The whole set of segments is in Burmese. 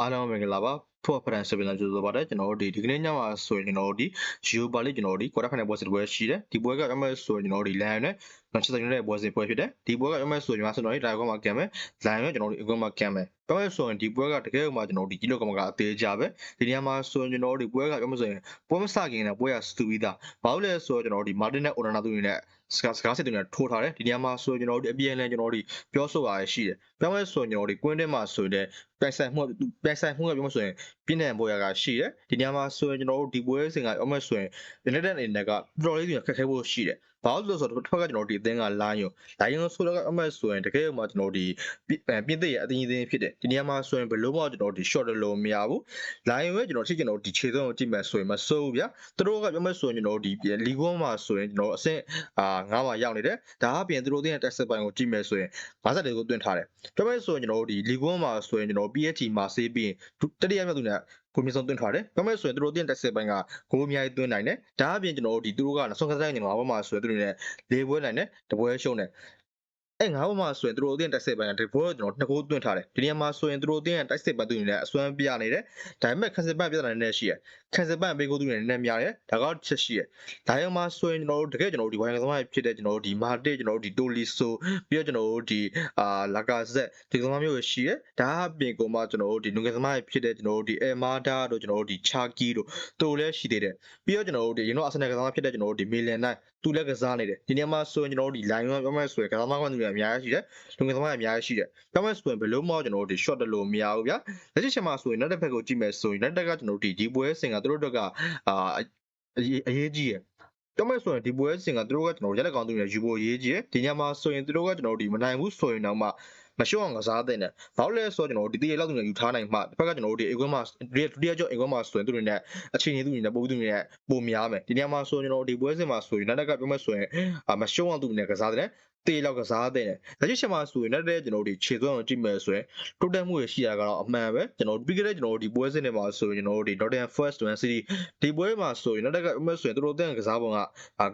အားလုံးမင်္ဂလာပါဖော့ဖရန်ဆပင်လာကြိုဆိုပါတယ်ကျွန်တော်တို့ဒီဒီကနေ့ညမှာဆိုရင်ကျွန်တော်တို့ဒီဂျီယိုပါလိကျွန်တော်တို့ဒီကွာတာဖိုင်နယ်ပွဲစစ်ပွဲရှိတယ်ဒီပွဲက MS ဆိုရင်ကျွန်တော်တို့ဒီ LAN နဲ့ကျွန်တော်ချက်တဲ့ပွဲစစ်ပွဲဖြစ်တယ်ဒီပွဲက MS ဆိုရင်ကျွန်တော်တို့ဒါကောမှာကံမယ် LAN နဲ့ကျွန်တော်တို့အကွမှာကံမယ်ပြောရဆိုရင်ဒီပွဲကတကယ်မှကျွန်တော်တို့ဒီကြီးလောကမကအသေးကြပဲဒီနေရာမှာဆိုရင်ကျွန်တော်တို့ဒီပွဲကပြောမဆိုရင်ပွဲမစခင်နဲ့ပွဲကစတူပြီးသားဘာလို့လဲဆိုတော့ကျွန်တော်တို့ဒီမာတင်နဲ့အိုနာနာသူတွေနဲ့စကားစကားစစ်တွေနဲ့ထိုးထားတယ်ဒီနေရာမှာဆိုရင်ကျွန်တော်တို့အပြည့်အလဲကျွန်တော်တို့ပြောဆိုရရှိတယ်ပြောရဆိုရင်ကျွန်တော်တို့ကွင်းထဲမှာဆိုတဲ့ပြိုင်ဆိုင်မှုပြိုင်ဆိုင်မှုကပြောမဆိုရင်ပြင်းတဲ့ပွဲကရှိတယ်ဒီနေရာမှာဆိုရင်ကျွန်တော်တို့ဒီပွဲစဉ်ကပြောမဆိုရင် internet အနေနဲ့ကတော်တော်လေးကြီးခက်ခဲဖို့ရှိတယ် ဘာလို့လဲဆိုတော့တစ်ဖက်ကကျွန်တော်ဒီအသင်းကလိုင်းရောလိုင်းရောဆိုတော့အမတ်ဆိုရင်တကယ်မှကျွန်တော်ဒီပြင်းတဲ့ရဲ့အသင်းအသင်းဖြစ်တယ်ဒီနေရာမှာဆိုရင်ဘယ်လို့မှကျွန်တော်ဒီ short လို့မရဘူးလိုင်းရောကျွန်တော်ထိကျွန်တော်ဒီခြေသွင်းကိုကြည့်မယ်ဆိုရင်မစိုးဘူးဗျာသူတို့ကပြောမယ်ဆိုရင်ကျွန်တော်ဒီလီဂွန်မှာဆိုရင်ကျွန်တော်အဆင့်အာ9မှာရောက်နေတယ်ဒါအပြင်သူတို့အသင်းရဲ့ test ပိုင်းကိုကြည့်မယ်ဆိုရင်50ကိုတွင်ထားတယ်ပြောမယ်ဆိုရင်ကျွန်တော်ဒီလီဂွန်မှာဆိုရင်ကျွန်တော် PHT မှာဆေးပြီးတတိယမြောက်သူနဲ့ ကိုမြင့်ဆုံးတွင်းထားတယ်။ပြောမယ်ဆိုရင်သူတို့တင်တက်စစ်ပိုင်းကဂိုးအများကြီးတွင်းနိုင်တယ်။ဒါအပြင်ကျွန်တော်တို့ဒီသူတို့ကနောက်ဆုံးကစားနေမှာဘာမှဆိုရင်သူတို့နဲ့လေးပွဲနိုင်တယ်တပွဲရှုံးတယ် အဲငါးဘက်မှာဆိုရင်သူတို့အတင်းတိုက်စစ်ပိုင်းကဒီဘောကျွန်တော်နှစ်ကိုတွင်းထားတယ်ဒီနေရာမှာဆိုရင်သူတို့အတင်းတိုက်စစ်ပိုင်းသူတွေလည်းအစွမ်းပြနေတယ်ဒါပေမဲ့ခန်းစစ်ပိုင်းပြဿနာနည်းနည်းရှိရယ်ခန်းစစ်ပိုင်းဘေးကိုသူတွေနည်းနည်းများတယ်ဒါကချက်ရှိရယ်ဒါရောမှာဆိုရင်ကျွန်တော်တို့တကယ်ကျွန်တော်တို့ဒီဝိုင်းကသမားဖြစ်တဲ့ကျွန်တော်တို့ဒီမာတစ်ကျွန်တော်တို့ဒီတိုလီဆိုပြီးတော့ကျွန်တော်တို့ဒီအာလာကာဇက်ဒီသမားမျိုးတွေရှိရယ်ဒါအပြင်ကမှကျွန်တော်တို့ဒီနုငယ်သမားဖြစ်တဲ့ကျွန်တော်တို့ဒီအဲမာဒါတို့ကျွန်တော်တို့ဒီချာကီတို့သူတို့လည်းရှိသေးတယ်ပြီးတော့ကျွန်တော်တို့ဒီရင်တော့အစနယ်ကသမားဖြစ်တဲ့ကျွန်တော်တို့ဒီမီလန်နိုင်သူလည်းကစားနေတယ်ဒီနေရာမှာဆိုရင်ကျွန်တော်တို့ဒီ line ကပြောမယ်ဆိုရင်ကစားသမားကသူတွေအများကြီးရှိတယ်လူငယ်သမားတွေအများကြီးရှိတယ်ပြောမယ်ဆိုရင်ဘယ်လို့မှကျွန်တော်တို့ဒီ short တလို့မရဘူးဗျာလက်ရှိချက်မှာဆိုရင်နောက်တစ်ဖက်ကိုကြည့်မယ်ဆိုရင်နောက်တစ်ကကျွန်တော်တို့ဒီဒီပွဲစင်ကသူတို့တို့ကအာအရေးကြီးရယ်ပြောမယ်ဆိုရင်ဒီပွဲစင်ကသူတို့ကကျွန်တော်ရက်လက်ကောင်းသူတွေယူဖို့ရေးကြီးတယ်ဒီညမှာဆိုရင်သူတို့ကကျွန်တော်တို့ဒီမနိုင်ဘူးဆိုရင်တော့မှမရှုံးအောင်ကစားတဲ့နဲ့ဘာလို့လဲဆိုတော့ကျွန်တော်တို့ဒီတရေလောက်သူတွေယူထားနိုင်မှတစ်ဖက်ကကျွန်တော်တို့ဒီအိကွန်းမှာဒုတိယကျော့အိကွန်းမှာဆိုရင်သူတွေနဲ့အချိန်ကြီးသူတွေနဲ့ပို့သူတွေနဲ့ပုံများမယ်ဒီညမှာဆိုရင်ကျွန်တော်ဒီပွဲစဉ်မှာဆိုရင်နောက်ကပြောမယ်ဆိုရင်မရှုံးအောင်သူတွေနဲ့ကစားတဲ့ တေးလောက်ကစားတဲ့လက်ရှိချက်မှာဆိုရင်လည်းကျွန်တော်တို့ဒီခြေသွင်းအောင်ကြည့်မယ်ဆိုရင်တိုးတက်မှုရရှိတာကတော့အမှန်ပဲကျွန်တော်ပြီးခဲ့တဲ့ကျွန်တော်တို့ဒီပွဲစဉ်တွေမှာဆိုရင်ကျွန်တော်တို့ဒီ Nottingham Forest Man City ဒီပွဲမှာဆိုရင်လည်းအမှန်ဆိုရင်သူတို့တဲ့ကစားပုံက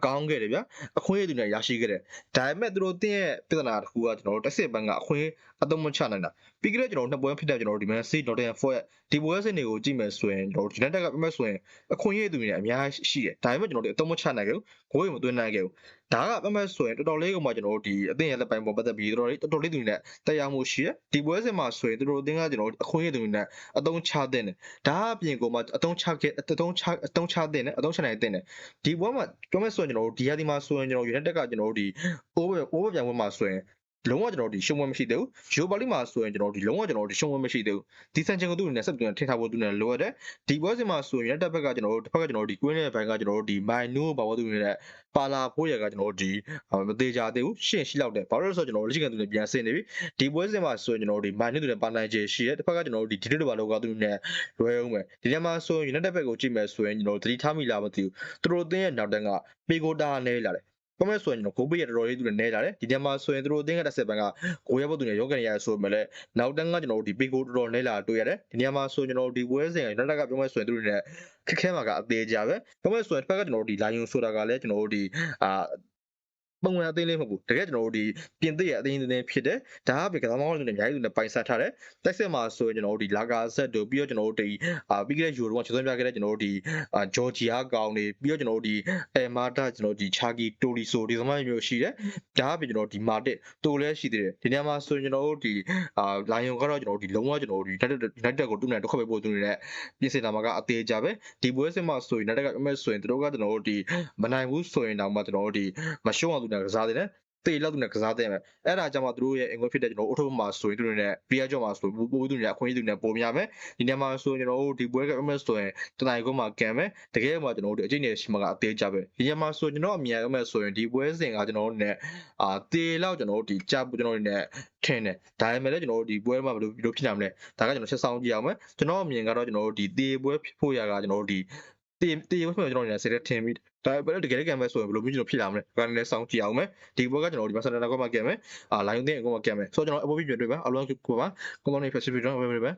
ကောင်းခဲ့တယ်ဗျာအခွင့်အရေးတွေနဲ့ရရှိခဲ့တယ်ဒါပေမဲ့သူတို့တဲ့ပြဿနာတစ်ခုကကျွန်တော်တို့တက်စစ်ပန်းကအခွင့်အသုံးမချနိုင်တာပြီးကြတဲ့ကျွန်တော်တို့နှစ်ပွဲဖြစ်တဲ့ကျွန်တော်တို့ဒီ Man City Nottingham Forest ဒီပွဲစဉ်တွေကိုကြည့်မယ်ဆိုရင်ကျွန်တော်တို့ United ကပြမယ်ဆိုရင်အခွင့်အရေးသူတွေအများကြီးရှိတယ်ဒါပေမဲ့ကျွန်တော်တို့အသုံးမချနိုင်ဘူးဂိုးတွေမသွင်းနိုင်ခဲ့ဘူးဒါကပြမယ်ဆိုရင်တော်တော်လေးကမှကျွန်တော်တို့ဒီအသင်းရဲ့လက်ပိုင်းပေါ်ပတ်သက်ပြီးတော်တော်လေးတော်တော်လေးသူတွေနဲ့တရားမှုရှိတယ်ဒီပွဲစဉ်မှာဆိုရင်တို့အသင်းကကျွန်တော်တို့အခွင့်အရေးသူတွေနဲ့အသုံးချတဲ့တယ်ဒါအပြင်ကမှအသုံးချခဲ့အသုံးချအသုံးချတဲ့တယ်အသုံးချနိုင်တဲ့တယ်ဒီပွဲမှာပြောမယ်ဆိုရင်ကျွန်တော်တို့ဒီဟာဒီမှာဆိုရင်ကျွန်တော် United ကကျွန်တော်တို့ဒီ over over ပြန်ပွဲမှာဆိုရင် လုံးဝကျွန်တော်ဒီရှုံးဝဲမရှိသေးဘူးဂျိုပါလီမှာဆိုရင်ကျွန်တော်ဒီလုံးဝကျွန်တော်ဒီရှုံးဝဲမရှိသေးဘူးဒီဆန်ချင်ကိုသူ့အနေနဲ့ဆက်ပြီးထင်ထားဖို့သူနဲ့လိုရတယ်ဒီပွဲစဉ်မှာဆိုရင်တက်ဘက်ကကျွန်တော်တို့တစ်ဖက်ကကျွန်တော်တို့ဒီကွင်းရဲ့ဘိုင်းကကျွန်တော်တို့ဒီမိုင်နိုးဘာဝသူတွေနဲ့ပါလာဖို့ရကကျွန်တော်တို့ဒီမသေးကြသေးဘူးရှင်းရှိလောက်တယ်ဘာလို့လဲဆိုတော့ကျွန်တော်တို့လက်ရှိကသူတွေပြန်ဆင်းနေပြီဒီပွဲစဉ်မှာဆိုရင်ကျွန်တော်တို့ဒီမိုင်နိုးတွေနဲ့ပါနိုင်ခြေရှိတယ်တစ်ဖက်ကကျွန်တော်တို့ဒီဒီလိုဘာလောကသူတွေနဲ့လွဲအောင်မယ်ဒီနေ့မှာဆိုရင် United ဘက်ကိုကြည့်မယ်ဆိုရင်ကျွန်တော်တို့သတိထားမိလားမသိဘူးသူတို့အသင်းရဲ့နောက်တန်းကပေကိုတာနေလာတယ် ဘာမဲ့ဆိုရင်ကျွန်တော်ဂိုးပေးရတော်တော်လေးသူလည်းနဲကြတယ်ဒီညမှာဆိုရင်သူတို့အသင်းကတစ်ဆက်ပန်ကဂိုးရဖို့သူလည်းရောကန်ရရဆိုပေမဲ့လည်းနောက်တန်းကကျွန်တော်တို့ဒီပေကိုတော်တော်နဲလာတွေ့ရတယ်ဒီညမှာဆိုရင်ကျွန်တော်တို့ဒီဝဲစင်ကနောက်တက်ကပြောမဲ့ဆိုရင်သူတို့လည်းခက်ခဲမှာကအသေးကြပဲပြောမဲ့ဆိုရင်တစ်ဖက်ကကျွန်တော်တို့ဒီလိုင်းယွန်ဆိုတာကလည်းကျွန်တော်တို့ဒီအာ ပုံမှန်အသိလေးမဟုတ်ဘူးတကယ်ကျွန်တော်တို့ဒီပြင်သစ်ရဲ့အသိအသိဖြစ်တယ်ဒါကပဲကစားမောင်းတွေနဲ့အများကြီးသူနဲ့ပိုင်ဆက်ထားတယ်တက်ဆက်မှာဆိုရင်ကျွန်တော်တို့ဒီလာကာဆက်တို့ပြီးတော့ကျွန်တော်တို့ဒီအာပြီးခဲ့တဲ့ယူရိုကချက်သွင်းပြခဲ့တဲ့ကျွန်တော်တို့ဒီအာဂျော်ဂျီယာကောင်တွေပြီးတော့ကျွန်တော်တို့ဒီအဲမာတာကျွန်တော်တို့ဒီချာကီတိုလီဆိုဒီသမားမျိုးရှိတယ်ဒါကပဲကျွန်တော်တို့ဒီမာတစ်တိုလည်းရှိသေးတယ်ဒီနေရာမှာဆိုရင်ကျွန်တော်တို့ဒီအာလိုင်ယွန်ကတော့ကျွန်တော်တို့ဒီလုံးဝကျွန်တော်တို့ဒီ United United ကိုတူနေတစ်ခါပဲပို့သူနေတဲ့ပြင်ဆင်တာမှာကအသေးကြပဲဒီပွဲစစ်မှာဆိုရင် United ကအမဲဆိုရင်တို့ကကျွန်တော်တို့ဒီမနိုင်ဘူးဆိုရင်တော့မှကျွန်တော်တို့ဒီမရှုံးအောင်သူနဲ့ကစားသေးတယ်တေးလောက်သူနဲ့ကစားတဲ့မယ်အဲ့ဒါကြောင့်မှသူတို့ရဲ့အင်္ဂလိပ်ဖြစ်တဲ့ကျွန်တော်အော်တိုမှာဆိုရင်သူတို့နဲ့ VR ကြောင့်မှာဆိုပို့ပို့သူတွေအခွင့်အရေးသူတွေပိုများမယ်ဒီနေရာမှာဆိုရင်ကျွန်တော်တို့ဒီပွဲက MS ဆိုရင်တနိုင်ကုန်းမှာကံမယ်တကယ်မှကျွန်တော်တို့အကျိနေရှိမှာကအသေးကြပဲဒီနေရာမှာဆိုကျွန်တော်အမြင် MS ဆိုရင်ဒီပွဲစဉ်ကကျွန်တော်တို့နဲ့အာတေးလောက်ကျွန်တော်တို့ဒီကြပ်ကျွန်တော်တို့နဲ့ထင်းတယ်ဒါပေမဲ့လည်းကျွန်တော်တို့ဒီပွဲမှာဘယ်လိုဘယ်လိုဖြစ်နိုင်မလဲဒါကကျွန်တော်ချက်ဆောင်ကြည့်အောင်မယ်ကျွန်တော်အမြင်ကတော့ကျွန်တော်တို့ဒီတေးပွဲဖို့ရကကျွန်တော်တို့ဒီ တေးတေးပွဲမှာကျွန်တော်တို့နေဆက်တဲ့ထင်ပြီးဒါပေမဲ့တကယ်တကယ်မဲ့ဆိုရင်ဘယ်လိုမျိုးကျွန်တော်ဖြစ်လာမလဲဒါလည်းစောင့်ကြည့်အောင်မယ်ဒီဘောကကျွန်တော်ဒီမှာစတနာကောမှာကဲမယ်အာလိုင်းတင်အကောမှာကဲမယ်ဆိုတော့ကျွန်တော်အပေါ်ပြီးပြတွေ့ပါအလုံးကိုပါကွန်ပဏီ Pacific တော့ဝယ်ဝယ်ပဲ